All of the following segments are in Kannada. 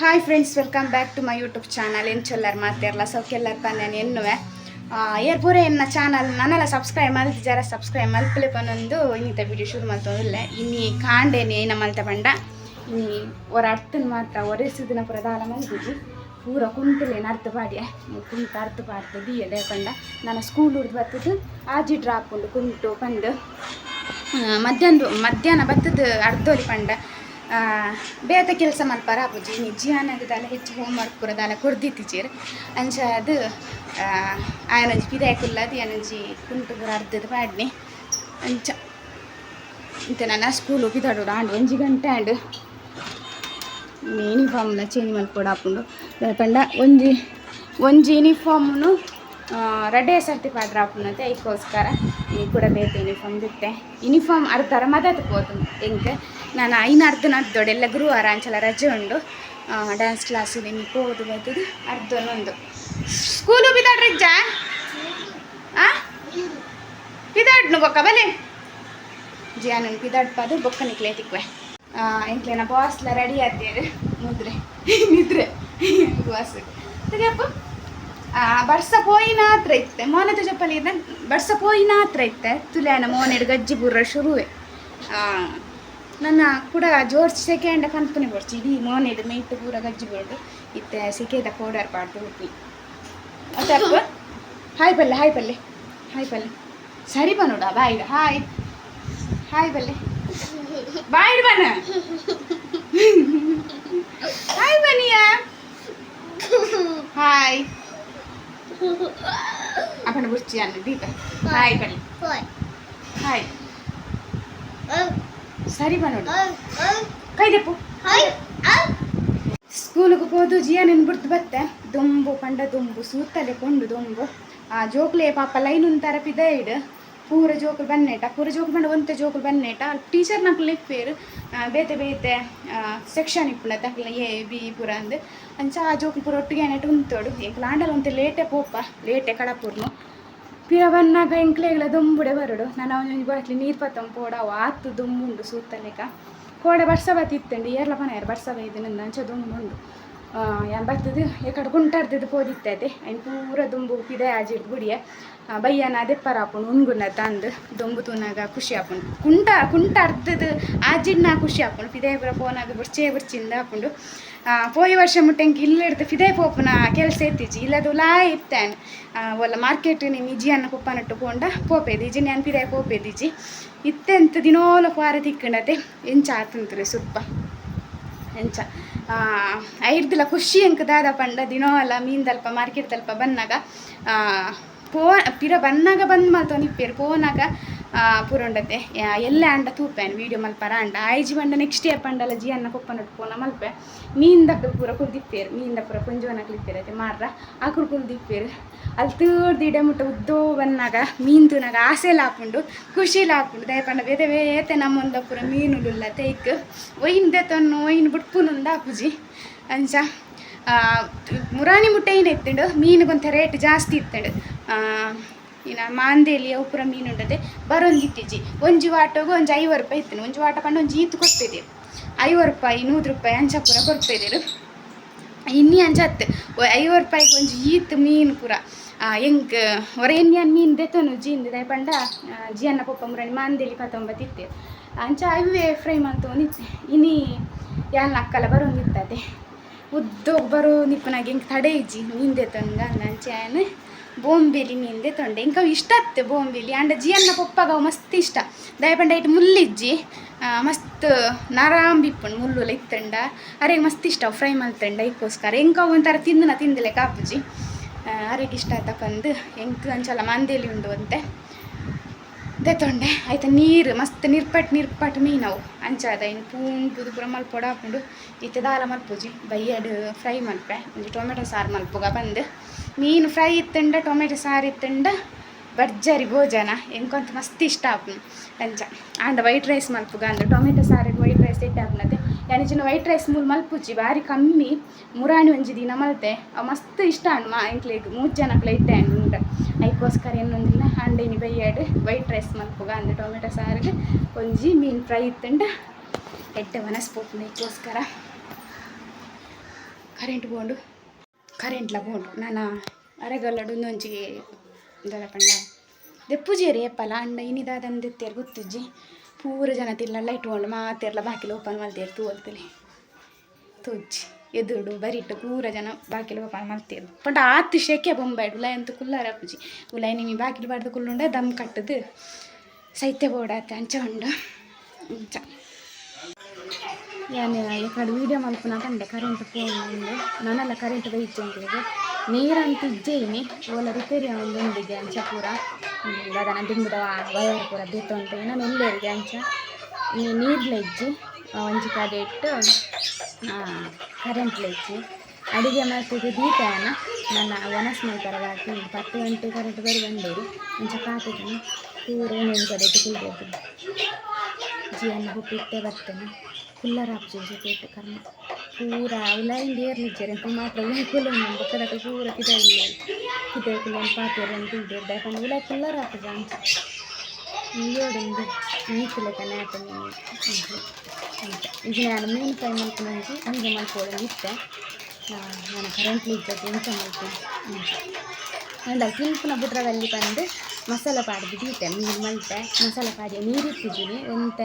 Hi friends welcome back to my YouTube channel ಏನು ಚೆಲ್ಲರ್ ಮಾತಿರಲ್ಲ ಸೌಕೆಲ್ಲರ್ ನಾನು ಎನ್ನುವೆ. ಏರ್ಪೂರೆ ಎನ್ನ ಚಾನಲ್ ನನ್ನೆಲ್ಲ ಸಬ್ಸ್ಕ್ರೈಬ್ ಮಲ್ತಿ ಜರ ಸಬ್ಸ್ಕ್ರೈಬ್ ಮಲ್ಪಲೆ ಪನ್ನೊಂದು ಇನ್ನಿತ ವಿಡಿಯೋ ಶುರು ಮಾಡ್ತೋದಿಲ್ಲ ಇನ್ನಿ ಕಾಂಡೇನಿ ಏನ ಮಲ್ತ ಬಂಡ. ಇನ್ನಿ ಒರ ಅರ್ಥನ ಮಾತ್ರ ಒರೆಸಿದಿನ ಪುರ ದಾಲ ಪೂರ ಕುಂತಲೇನು ಅರ್ಥ ಪಾಡಿಯ ಕುಂತ ಅರ್ಥ ಪಾಡ್ತ ಎಲೆ ಪಂಡ. ನಾನು ಸ್ಕೂಲ್ ಹುಡ್ದು ಬರ್ತದ್ದು, ಆಜಿ ಡ್ರಾಪ್ ಉಂಡು ಕುಂಟು ಬಂದು ಮಧ್ಯಾಹ್ನ ಮಧ್ಯಾಹ್ನ ಬತ್ತದ ಅರ್ಧೋಲಿ ಪಂಡ. ಬೇತ ಕೆಲಸ ಮಲ್ಪರ ನಿಜ್ಜಿ ನಿಜ್ಜಿಯಾನಗದಲ್ಲ ಹೆಚ್ಚು ಹೋಮ್ ವರ್ಕ್ ಪುರದಲ್ಲ ಕೊರ್ದಿತ್ತಿಚೀರ್ ಅಂಚ ಅದು ಆಯನಂಜಿ ಪಿದಾಯ ಕುಲ್ಲದು ಏನಂಜಿ ಕುಂಟು ಪುರ ಅರ್ಧದ ಪಾಡ್ನಿ ಅಂಚ, ಇಂತ ನನ್ನ ಸ್ಕೂಲ್ ಪಿದಾಡು ಆಂಡು ಒಂಜಿ ಗಂಟೆ ಆಂಡ್ ಯೂನಿಫಾರ್ಮ್ನ ಚೇಂಜ್ ಮಲ್ಪೊಡು ಆಪುಂಡು ಪಂಡ ಒಂಜಿ ಒಂಜಿ ಯೂನಿಫಾರ್ಮ್ನು ರಡ್ಡೆ ಪಾಡ್ರ ಆಪುನಂತೆ ಐಕೋಸ್ಕರ ಈ ಕೂಡ ಬೇಕು ಯೂನಿಫಾರ್ಮ್ ದಿತ್ತೆ ಯೂನಿಫಾರ್ಮ್ ಅರ್ಧರ ಮದತ್ ಪೋತು ಹೆಂಗೆ? ನಾನು ಐನ ಅರ್ಧ ನಾನು ಎಲ್ಲ ಗುರುವಾರ ಅಂಚಲ ರಜೆ ಉಂಡು. ಡ್ಯಾನ್ಸ್ ಕ್ಲಾಸ್ ನಿಮಗೆ ಹೋದು ಬರ್ತದೆ ಅರ್ಧನೊಂದು ಸ್ಕೂಲು ಬಿದಾಡ್ರಿಜ್ಜ ಆ? ಬಿದಾಡ್ನು ಬೊಕ್ಕ ಬಲೆ ಪಿದಾಡ್ಪದು ಬೊಕ್ಕ ನಿಕ್ಲೆ ತಿಕ್ವೆ. ಎಂಕ್ಲೆನ ಬಾಸ್ಲ ರೆಡಿ ಆದ್ದೇರು ಮುದ್ರೆ ನಿದ್ರೆ ಬಾಸ್ ತೆಗೆಯಪ್ಪ? ಬರ್ಸ ಪೋಯಿನ ಹತ್ರ ಇತ್ತೆ ಚಪ್ಪಲಿ ಇದ್ದ ಬರ್ಸ ತುಲೆನ ಮೋನೆಡ್ ಗಜ್ಜಿ ಬುರ್ರ ಶುರುವೆ. ನನ್ನ ಕೂಡ ಜೋರ್ಜ್ ಸೆಕೆಂಡ್ ಕನ್ಪನಿ ಬರ್ಚಿ. ಇಡೀ ಮೋನೆಡ್ ಮೇಟ್ ಪೂರ ಗಜ್ಜಿ ಬುರ್ಡು ಇತ್ತೆ ಸಿಕ್ಕೇದ ಪೌಡರ್ ಪಾಡ್ದು ಹುಟ್ಟಿ ಅಪ್ಪ? ಹಾಯ್ ಪಲ್ಲೆ ಹಾಯ್ ಪಲ್ಲೆ. ಹಾಯ್ ಪಲ್ಲೆ. ಸರಿ ಬನ್ನೋಡ ಬಾಯ್ ಹಾಯ್. ಹಾಯ್ ಪಲ್ಲೆ. ಬಾಯ್ ಬನ್ನ ಹಾಯ್ ಬನ್ನಿಯ. ಹಾಯ್. ಬುರ್ಚಿ ಅನ್ನ ದೀಪ. ಹಾಯ್ ಬನ್ನಿ. ಹಾಯ್. ಸರಿ ಬನ್ನೋಡು ಕೈದೆಪ್ಪು ಸ್ಕೂಲಿಗೆ ಹೋದು ಜಿಯ ನೆನ್ಬಿಡ್ತು ಬತ್ತೆ. ದುಂಬು ಪಂಡ ದುಂಬು ಸೂತಲೆ ಕೊಂಡು ದುಂಬು. ಆ ಜೋಕ್ಲೆ ಪಾಪ ಲೈನ್ ಒಂಥರ ಪಿದೈಡ್ ಪೂರ ಜೋಕುಲು ಬನ್ನೇಟ, ಪೂರ ಬಂಡ ಒಂತೆ ಜೋಕುಲು ಬನ್ನೇಟ. ಟೀಚರ್ ನಕ್ಲು ಇಪ್ಪೇರು ಬೇತೆ ಬೇತೆ ಸೆಕ್ಷನ್ ಇಪ್ಪುನ ತಕ್ಲ ಎ, ಬಿ, ಪುರ ಅಂದು. ಅಂಚ ಆ ಜೋಕುಲು ಪೂರ ಒಟ್ಟಿಗೆ ನೆಟ್ಟು ಉಂತೋಡು. ಎಂಕ್ ಲಾಂಡಲ್ ಒಂತೆ ಲೇಟೆ ಪೋಪ, ಲೇಟೆ ಕಡಪುರ್ನು. ಪಿರ ಬನ್ನಾಗ ಎಂಕ್ಲೇಗ್ಲ ದುಂಬುಡೆ ಬರಡು. ನಾನು ಅವನ ಬಾಟ್ಲಿ ನೀರು ಪತ್ತಂ ಪೋಡ ಆತು ದುಂಬುಂಡು ಸೂತ್ತಲೇಕ ಕೋಡ ಬರ್ಸ ಬತ್ತಿತ್ತಂಡಿ ಏರ್ಲ ಪನ ಯಾರು ಬರ್ಸ ಅಂಚ ದುಂಬುಂಡು. ಬರ್ತದೆ? ಎಕಡೆ ಕುಂಟಾಡ್ತಿದ್ದು ಪೋದಿತ್ತದೆ. ಅಯ್ನ ಪೂರ ದುಂಬು ಪಿದೆ ಆಜಿಡ್ ಗುಡಿಯ. ಬಯ್ಯನ ದೆಪ್ಪರ ಆಪುಂಡು ಉಣ್ಗುನ ತಂದು ದೊಂಬು ತೂನಾಗ ಖುಷಿ ಆಪುಂಡು ಕುಂಟ ಕುಂಟ ಅರ್ಧದ ಆಜಿಡ್ನ ಖುಷಿ ಆಪುಂಡು ಪಿದೆ ಪುರ ಫೋನಾಗ ಬುರ್ಚೆ ಬುರ್ಚಿಂದ ಆ, ಪೋಯಿ ವರ್ಷ ಮುಟ್ಟಂಗೆ ಇಲ್ಲಿಡ್ದು ಫಿದೆ ಪೋಪನ ಕೆಲಸ ಎತ್ತಿಜಿ ಇಲ್ಲದು ಲಾ ಇತ್ತಾನೆ ಒಲ್ಲ ಮಾರ್ಕೆಟ್ ನಿಮ್ಮ ಇಜಿಯನ್ನು ಕುಪ್ಪನಟ್ಟು ಪೋಂಡ ಪೋಪೇದಿ ಇಜಿ ನಾನು ಪಿದೆ ಪೋಪೇದಿಜಿ ಇತ್ತೆಂತ ದಿನೋಲ ಪಾರ ತಿಕ್ಕಂಡತೆ. ಎಂಚ ಆತಂತ್ರಿ ಸುಪ್ಪ. ಎಂಚ. ಐರ್ದಿಲ್ಲ ಖುಷಿ ಅಂಕ ದಾದ ಪಂಡ ಅಲ್ಲ ಮೀನ್ ಮಾರ್ಕೆಟ್ ದಲ್ಪ ಬಂದಾಗ ಪೋ, ಪಿರ ಬಂದಾಗ ಬಂದ್ ಮಾತೋ ನಿಪ್ಪೇರು, ಪೋನಾಗ ಪುರುಂಡತೆ. ಎಲ್ಲ ಅಂಡ ತೂಪೇನು ವೀಡಿಯೋ ಮಲ್ಪರ ಅಂಡ. ಐಜಿ ಬಂಡ ನೆಕ್ಸ್ಟ್ ಡೇ ಪಂಡಲ ಜಿ ಅನ್ನ ಕೊಪ್ಪನಟ್ಟು ಪೋನ ಮಲ್ಪೆ. ಮೀನ್ ದಕ್ಕ ಪೂರ ಕುಲ್ದಿಪ್ಪೇರು. ಮೀನ್ ದ ಪೂರ ಕುಂಜವನ ಮಾರ್ರ. ಮಾರ್ರ ಆಕುಡು ಕುಲ್ದಿಪ್ಪೇರು. ಅಲ್ಲಿ ತೂರ್ದು ದಿಡ ಮುಟ್ಟ ಉದ್ದೋ ಬನ್ನಾಗ ಮೀನ್ ತೂನಾಗ ಆಸೆಲ ಲಾಪುಂಡು ಖುಷಿಲ ಲಾಪುಂಡು. ದಯಪಂಡ ಬೇತೆ ಬೇತೆ ನಮ್ಮೊಂದ ಪೂರ ಮೀನುಡುಲ್ಲ ತೈಕ್. ಒಯ್ನ್ ದೇತನ್ನು ಒಯ್ನ್ ಬುಟ್ಪುನುಂದ ಆಪುಜಿ ಅಂಚ ಆ, ಮುರಾಣಿ ಮುಟ್ಟೆ ಏನು ಎತ್ತುಂಡು ಮೀನಿಗೊಂಥ ರೇಟ್ ಜಾಸ್ತಿ ಇತ್ತಂಡು. ಇನ್ನ ಮಾಂದೇಲಿ ಉಪುರ ಪೂರ ಮೀನು ಉಂಡದೆ ಬರೊಂದು ಇತ್ತಿಜಿ ಒಂಜಿ ವಾಟಗು ಒಂಜಿ ಐವತ್ತು ರೂಪಾಯಿ ಇತ್ತು. ಒಂಜಿ ವಾಟ ಪಂಡ ಒಂಜಿ ಈತು ಕೊಡ್ತಿದ್ದೆ ಐವತ್ತು ರೂಪಾಯಿ, ನೂರು ರೂಪಾಯಿ ಅಂಚ ಪೂರ ಕೊಡ್ತಿದ್ದೀರು ಇನ್ನಿ ಅಂಜತ್ ಐವತ್ತು ರೂಪಾಯಿಗೆ ಒಂಜಿ ಈತ್ ಮೀನು ಪೂರ. ಹೆಂಗೆ ಹೊರ ಎನ್ನಿಯನ್ ಮೀನು ದೆತ್ತನು ಜೀನ್ ದಯ ಪಂಡ ಜಿಯನ್ನ ಪಪ್ಪ ಮುರಣಿ ಮಾಂದೇಲಿ ಪತ್ತೊಂಬತ್ತಿತ್ತೆ ಅಂಚ ಇವೇ ಫ್ರೈ ಮಂತೋನಿತ್ತೆ ಇನ್ನಿ ಯಾನ್ ಅಕ್ಕಲ ಬರೋಂದಿರ್ತದೆ ಉದ್ದೋಗಿ ಬರೋ ನಿಪ್ಪನಾಗ ಹೆಂಗೆ ತಡೆ ಇಜ್ಜಿ ಮೀನು ದೆತನ್ಗ ಅಂಚಾಯನ್ ಬೋಂಬೇಲಿ ನಿಂದೆ ತೊಂಡೆ ಇಂಕ ಇಷ್ಟ ಅತ್ತೆ ಬೋಂಬಿಲಿ. ಅಂಡ ಜಿಯನ್ನ ಪೊಪ್ಪಗ ಮಸ್ತ್ ಇಷ್ಟ. ದಯಪಂಡ ಇಟ್ಟು ಮುಲ್ಲಿಜ್ಜಿ ಮಸ್ತ್ ನರಾಂಬಿಪ್ಪುಂಡು ಮುಲ್ಲುಲ ಇತ್ತಂಡ. ಅರೆಗೆ ಮಸ್ತ್ ಇಷ್ಟ ಫ್ರೈ ಮಲ್ತಂಡ ಇಕ್ಕೋಸ್ಕರ. ಎಂಕ ಒಂಥರ ತಿಂದನ ತಿಂದಲೆ ಕಾಪುಜಿ. ಅರೆಗೆ ಇಷ್ಟ ತಕೊಂದು ಎಂಕ್ ಅಂಚಲ ಮಂದೇಲಿ ಉಂಡು ಅಂತೆ. ದೆತೊಂಡೆ ಆಯ್ತಾ ನೀರು, ಮಸ್ತ್ ನಿರ್ಪಟ್ ನಿರ್ಪಟ್ ಮೀನವು ಅಂಚಾದ ಇನ್ನು ಪೂಂಡು ಪೂರ ಮಲ್ಪೊಡ ಹಾಕೊಂಡು ಇತ್ತೆ ದಾಲ ಮಲ್ಪುಜಿ. ಬೈಯಡ್ ಫ್ರೈ ಮಲ್ಪೆ. ಒಂಜಿ ಟೊಮೆಟೊ ಸಾರು ಮಲ್ಪುಗ ಬಂದು ಮೀನು ಫ್ರೈ ಇತ್ತಂಡ, ಟೊಮೆಟೊ ಸಾರು ಇತ್ತಂಡ ಭರ್ಜರಿ ಭೋಜನ. ಎಂಕೊಂತ ಮಸ್ತ್ ಇಷ್ಟ ಆಪುನು ಅಂಚ ಆಂಡ ವೈಟ್ ರೈಸ್ ಮಲ್ಪುಗ ಅಂದ ಟೊಮೆಟೊ ಸಾರಿಗೆ ವೈಟ್ ರೈಸ್ ಇಟ್ಟು ಯಾನಿ ಚಿನ್ನ ವೈಟ್ ರೈಸ್ ಮೂಲು ಮಲ್ಪುಜಿ ಬಾರಿ ಕಮ್ಮಿ ಮುರಾಣಿ ಒಂಜಿ ದಿನ ಮಲ್ತೆ. ಅವು ಮಸ್ತ್ ಇಷ್ಟ ಅಂಡ್ ಮಾ ಎಂಕ್ಲೆಗ್ ಮೂರು ಜನಕ್ಲ ಇಟ್ಟೆ ಉಂಡ. ಐಕೋಸ್ಕರ ಏನೊಂದಿಲ್ಲ ಇನಿ ಬೈಯಾಡು ವೈಟ್ ರೈಸ್ ಮಲ್ಪುಗ ಅಂದ ಟೊಮೆಟೊ ಸಾರಿಗೆ ಒಂಜಿ ಮೀನು ಫ್ರೈ ಇತ್ತಂಡ. ಎಡ್ಡೆ ವನಸ್ಪೋಪುನ ಐಕೋಸ್ಕರ ಕರೆಂಟ್ ಬೋಂಡು. ಕರೆಂಟ್ಲ ಬೋಂಡು ನಾನು ಅರೆಗಲ್ಲಡು ಒಂಜಿ ದಲ ಪಂಡ. ದೆಪ್ಪುಜೇರಿ ಎಪ್ಪಲ ಅಂಡ ಇನಿದಾದಂದೆತ್ತೇರು ಗೊತ್ತುಜ್ಜಿ. ಪೂರ ಜನ ತಿರ್ಲಲ್ಲ ಇಟ್ಕೊಂಡು ಮಾತೆರ್ಲ ಬಾಕಿಲು ಓಪನ್ ಮಲ್ತೇರು ತೂವಲ್ತಲಿ. ತೋಜ್ಜಿ ಎದುರು ಬರಿಟ್ಟು ಪೂರ ಜನ ಬಾಕಿಲು ಓಪನ್ ಮಲ್ತೇರು ಪಂಡ ಆತು ಶೆಕೆ ಬೊಂಬಾಯ್ಡು, ಉಲಾಯ್ ಅಂತ ಕುಲ್ಲಾರ ಅಪ್ಪುಜಿ ಉಲಾಯ್ ನಿಮಗೆ ಬಾಕಿಲು ಬಾಡ್ದು ಕುಲ್ಲುಂಡ ದಮ್ ಕಟ್ಟದು, ಸೈತ್ಯ ಬೋಡಾತ ಅಂಚ ಉಂಡು ಅಂಚ ವೀಡಿಯೋ ಮಲ್ಪುನ ಕಂಡೆ ಕರೆಂಟ್ ಫೋನ್ ಉಂಡು ನಾನೆಲ್ಲ ಕರೆಂಟ್ ಬೈಚಂಗೆ ನೀರಂತ ಇಜ್ಜೇನಿ ಓಲ ರಿಪೇರಿ ಉಂಡಿಗೆ ಅಂಚ ಪೂರ ಬದನ ದಿಂಬುದ ವಯರ್ ಪೂರ ಬೇತೊಂಟು ನಾನು ಎಲ್ಲರಿಗೆ ಅಂಚ ನೀರ್ಲೆ ಇಜ್ಜಿ ಒಂಜಿ ಕಡೆ ಇಟ್ಟು ಕರೆಂಟ್ಲೆ ಇಜ್ಜಿ ಅಡಿಗೆ ಮಾಡ್ತಿದ್ದು ದೀಪನ ನನ್ನ ಒನಸ್ ಹಾಕಿ ಪತ್ತು ಗಂಟೆ ಕರೆಂಟ್ ಬರಿ ಬಂದೇರಿ ಅಂಚ ಕಾತಿದ್ದೀನಿ ಪೂರ ಒಂದು ಕಡೆ ಇಟ್ಟು ಕುಲ್ಬೇಕು ಜೀವನ ಹುಟ್ಟಿಟ್ಟೆ ಬರ್ತೇನೆ ಕುಲ್ಲರ ಹಾಕ್ಜಿ ಜೊತೆ ಕರ್ಮ. ಪೂರ ಉಲಾಯಿಂದ ಏರ್ಲಿಜ್ಜರೆ ಅಂತ ಮಾತ್ರ ಉಲಾಯ್ ಕುಲ್ಲ ಒಂದು ಕಡಕ ಪೂರ ಕಿದ ಇಲ್ಲ ಕಿದ ಕುಲ್ಲ ಒಂದು ಪಾತ್ರೆ ಅಂತ ಇದ್ದೇವೆ ಯಾಕಂದ್ರೆ ಉಲಾಯ್ ಕುಲ್ಲರ ಹಾಕುದು ಅಂತ. ನೀಯೋಡೊಂದು ನೀತಿಲ್ಲ ಕನೆ ಹಾಕೊಂಡು ಅಂತ ಈಗ ನಾನು ಮೀನು ಫ್ರೈ ಮಾಡ್ಕೊಂಡ್ರೆ ಹೀಗೆ ಮಾಡ್ಕೊಳ್ಳೋ ಇತ್ತೆ ನಾನು ಕರೆಂಟ್ಲಿ ಇದ್ದದ್ದು ಎಂತ ಮಾಡ್ತೀನಿ ಅಂಡ ಸಿಂಪುನ ಬುಟ್ರದಲ್ಲಿ ಬಂದು ಮಸಾಲ ಪಾಡ್ದು ದೀಟೆ ನೀರು ಮಲ್ತೆ ಮಸಾಲ ಪಾಡಿ ನೀರು ಇಟ್ಟಿದ್ದೀನಿ ಒಂತ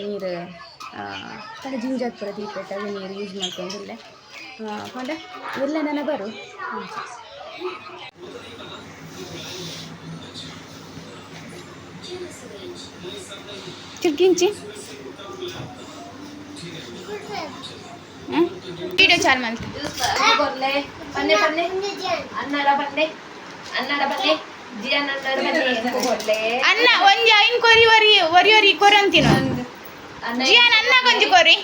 ನೀರು ಕಡೆ ಜಿಂಜರ್ ಪೂರ ದೀಪೆಟ್ಟು ಅದು ನೀರು ಯೂಸ್ ಮಾಡ್ಕೊಂಡಿಲ್ಲ ಕೊಂಡ ಎಲ್ಲ ನಾನು ಬರು ತಿರ್ಗಿಂಚಿ ವಿಡಿಯೋ ಚಾಲ್ ಮಾಡ್ತೀನಿ ಬರ್ಲೆ ಬನ್ನೆ ಬನ್ನೆ. ಅನ್ನಡ ಬನ್ನೆ ಅನ್ನಡ ಬನ್ನೆ ಅನ್ನ ಒಂಜಿ ಐನ್ ಕೊರಿ ವರಿ ಒರಿ ವರಿ ಕೊರಂತಿನ ಜಿಯಾನ್ ಅನ್ನ ಗೊಂಜಿ ಕೊರಿ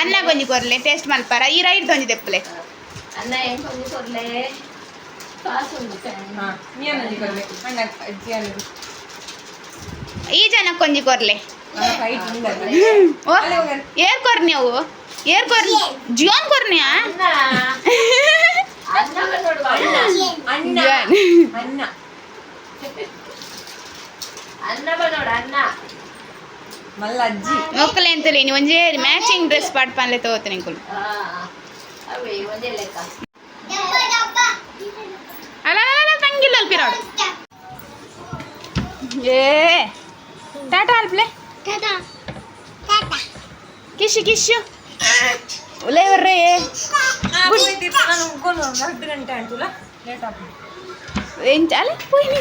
ಅನ್ನ ಗೊಂಜಿ ಕೊರ್ಲೆ ಟೇಸ್ಟ್ ಮಲ್ಪಾರ. ಈ ರೈಟ್ ದೊಂಜಿ ತೆಪ್ಪಲೆ ಅನ್ನ ಎಂಕು ಕೊರ್ಲೆ ಈ ಜನ ಕೊಂಜಿ ಕೊರ್ಲೆ ಓ ಏರ್ ಕೊರ್ನಿ ಅವು ಏರ್ ಕೊರ್ನಿ ಜಿಯೋನ್ ಕೊರ್ನಿಯಾ ಅನ್ನ. ಅನ್ನ ನೋಡುವ ಅನ್ನ ಜಿಯಾನ್ ಅನ್ನ ಬನ್ನೋಡ ಅನ್ನ ಮೊಕ್ಕಲೆ ಅಂತಲೇ ನೀವು ಒಂಜಿ ಮ್ಯಾಚಿಂಗ್ ಡ್ರೆಸ್ ಪಾಟ್ ಪನ್ಲೆ ತಗೋತೀನಿ ಕುಲ್ ಆ, ಅವೇ ಒಂದೇ ಲೆಕ್ಕ ಅಲ್ಲ ಅಲ್ಲ ತಂಗಿಲ್ಲ ಅಲ್ಪಿರೋಡು ಏ ಟಾಟಾ ಅಲ್ಪ್ಲೆ ಕಿಶು ಕಿಶು ಉಲೇ ಬರ್ರೆ ಎಂಚ ಅಲ್ಲ పోయి నీ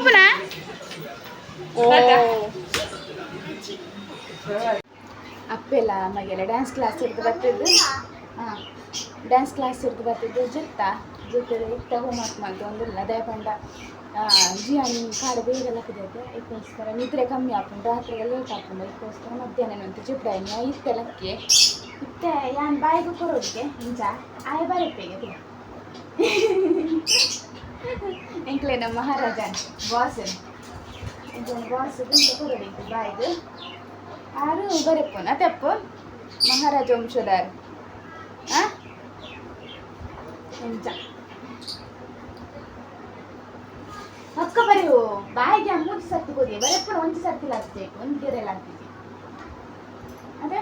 ಓಪನಾ ಓ. ಅಪ್ಪೆಲ್ಲ ಮಗೆಲ್ಲ ಡ್ಯಾನ್ಸ್ ಕ್ಲಾಸ್ ಹಿಡ್ದು ಬರ್ತಿದ್ದು. ಹಾಂ ಡ್ಯಾನ್ಸ್ ಕ್ಲಾಸ್ ಹಿಡ್ದು ಬರ್ತಿದ್ದು. ಜುತ್ತ? ಜೊತೆ ಇಟ್ಟ ಹೋಮ್ವರ್ಕ್ ಮಾಡಿದ್ದು ಒಂದಿಲ್ಲ ದಯಪಂಡ ಜಿಯಾನಿ ಕಾಡು ಬೇರೆಲ್ಲ ಕುದಿಯುತ್ತೆ ಇದಕ್ಕೋಸ್ಕರ ನಿದ್ರೆ ಕಮ್ಮಿ ಹಾಕೊಂಡು ರಾತ್ರಿಗೆಲ್ಲ ಲೇಟ್ ಹಾಕೊಂಡು ಇದಕ್ಕೋಸ್ಕರ ಮಧ್ಯಾಹ್ನ ಅಂತ ಜುಟ್ಟಾಯಿನ ಇತ್ತೆಲಕ್ಕೆ ಇತ್ತೆ ಯಾನ್ ಬಾಯಿಗೆ ಕೊರೋದಕ್ಕೆ ಆಯ ಆಯ್ ಬರತ್ತೆ ಎಂಕ್ಲೆ ನಮ್ಮ ಮಹಾರಾಜನ್ ಬಾಸ್. ಇದೊಂದು ಬಾಸ್ ಕೊರೋಡಿತ್ತು ಬಾಯಿಗೆ ಆರು ಬರಪ್ಪನ ತಪ್ಪು ಮಹಾರಾಜ ವಂಶದಾರ್ ಆ? ಎಂಚ ಅಕ್ಕ ಬರೆಯು ಬಾಯಿಗೆ ಮೂರು ಸರ್ತಿ ಕೊಡಿ ಬರಪ್ಪನ ಒಂದು ಸರ್ತಿ ಲಾಗ್ಬೇಕು, ಒಂದು ಗೆರೆಲ್ಲ ಆಗ್ತಿದೆ ಅದೇ?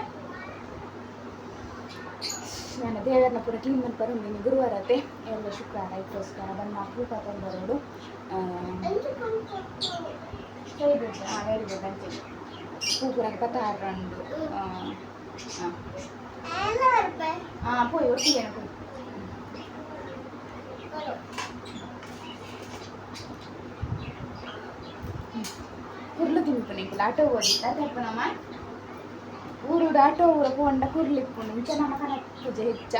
ನಾನು ದೇವರನ್ನ ಪೂರ ಕ್ಲೀನ್ ಮಾಡಿ ನೀನು ಗುರುವಾರ ಅತ್ತೆ ಎಲ್ಲ ಶುಕ್ರವಾರ ಇದಕ್ಕೋಸ್ಕರ ಬಂದು ಊಟ ತಂದು ಬರೋದು ಗುಡ್ ಹಾಂ ವೆರಿ ಗುಡ್ ಅಂತೀನಿ ಪೂಪುರ ಪತ್ತಾರು ಹಾಂ. ಪೋಯ್, ಒಟ್ಟಿಗೆ ಪೋಯ್. ಕುರ್ಲು ತಿಂಪು ನಿಂಕು ಆಟೋ ಓದಿಲ್ಲ ತೆಪ್ಪನಮ್ಮ ಊರು ಆಟೋ ಊರ ಪೋಂಡ ಕುರ್ಲಿಪ್ಪುಂಡು ಇಂಚ ನಮ್ಮ ಕನ ಪೂಜೆ ಹೆಚ್ಚ.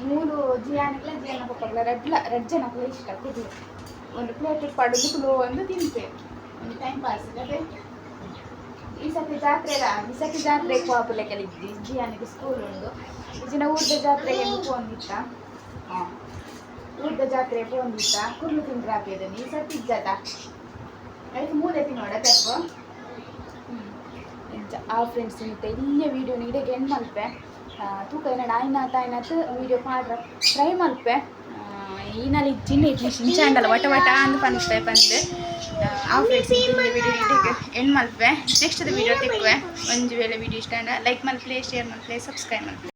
ಮೂಲು ಜಿಯಾನಕ್ಲ ಜಿಯಾನ ಪಪ್ಪಗ್ಲ ರಡ್ಲ ರೆಡ್ ಜನಕ್ಲ ಇಷ್ಟ ಕುರ್ಲಿ ಒಂದು ಪ್ಲೇಟ್ ಪಡೆದು ಕುಲು ಒಂದು ತಿಂತೆ. ಒಂದು ಟೈಮ್ ಪಾಸ್ ಅದೇ. ಈ ಸತಿ ಜಾತ್ರೆ ಈ ಸತಿ ಜಾತ್ರೆ ಪಾಪುಲೆ ಕಲಿದ್ದಿ ಜಿಯಾನಿಗೆ ಸ್ಕೂಲ್ ಉಂಡು ಈಜಿನ ಊರ್ದ ಜಾತ್ರೆಗೆ ಪೋಂದಿತ್ತ. ಹಾಂ. ಊರ್ದ ಜಾತ್ರೆ ಪೋಂದಿತ್ತ. ಕುರ್ಲು ತಿಂದ್ರೆ ಹಾಕಿದ್ದೀನಿ ಈ ಸತಿ ಇಜ್ಜತ ಅದಕ್ಕೆ ಮೂಲೆ ತಿನ್ನೋಡ ತೆಪ್ಪ. ಆ ಫ್ರೆಂಡ್ಸ್ ಮತ್ತೆ ಇಲ್ಲೇ ವೀಡಿಯೋ ನೀಡಿಗೆ ಎಂಡ್ ಮಲ್ಪೆ ತೂಕ ಏನಾಡ ಆಯ್ನಾತ ಆಯ್ನಾತ್ ವೀಡಿಯೋ ಪಾಡ್ರ ಟ್ರೈ ಮಲ್ಪೆ ಈನಲ್ಲಿ ನಾಲ್ ಇಜ್ಜಿನ ಇಡ್ಲಿಶ್ ಇಂಚಾಂಡಲ್ಲ ವಟ ವಟ ಅಂದ್ ಪನ್ಪೆ ಪಂದ್ ಆ ಫ್ರೆಂಡ್ಸ್ ವಿಡಿಯೋ ಇಟ್ಟಿಗೆ ಎಂಡ್ ಮಲ್ಪೆ ನೆಕ್ಸ್ಟ್ ವಿಡಿಯೋ ತೆಕ್ಕುವೆ ಒಂದು ವೇಳೆ ವಿಡಿಯೋ ಇಷ್ಟ ಲೈಕ್ ಮಲ್ಪಲೆ ಶೇರ್ ಮಲ್ಪಲೆ ಸಬ್ಸ್ಕ್ರೈಬ್ ಮಲ್ಪಲೆ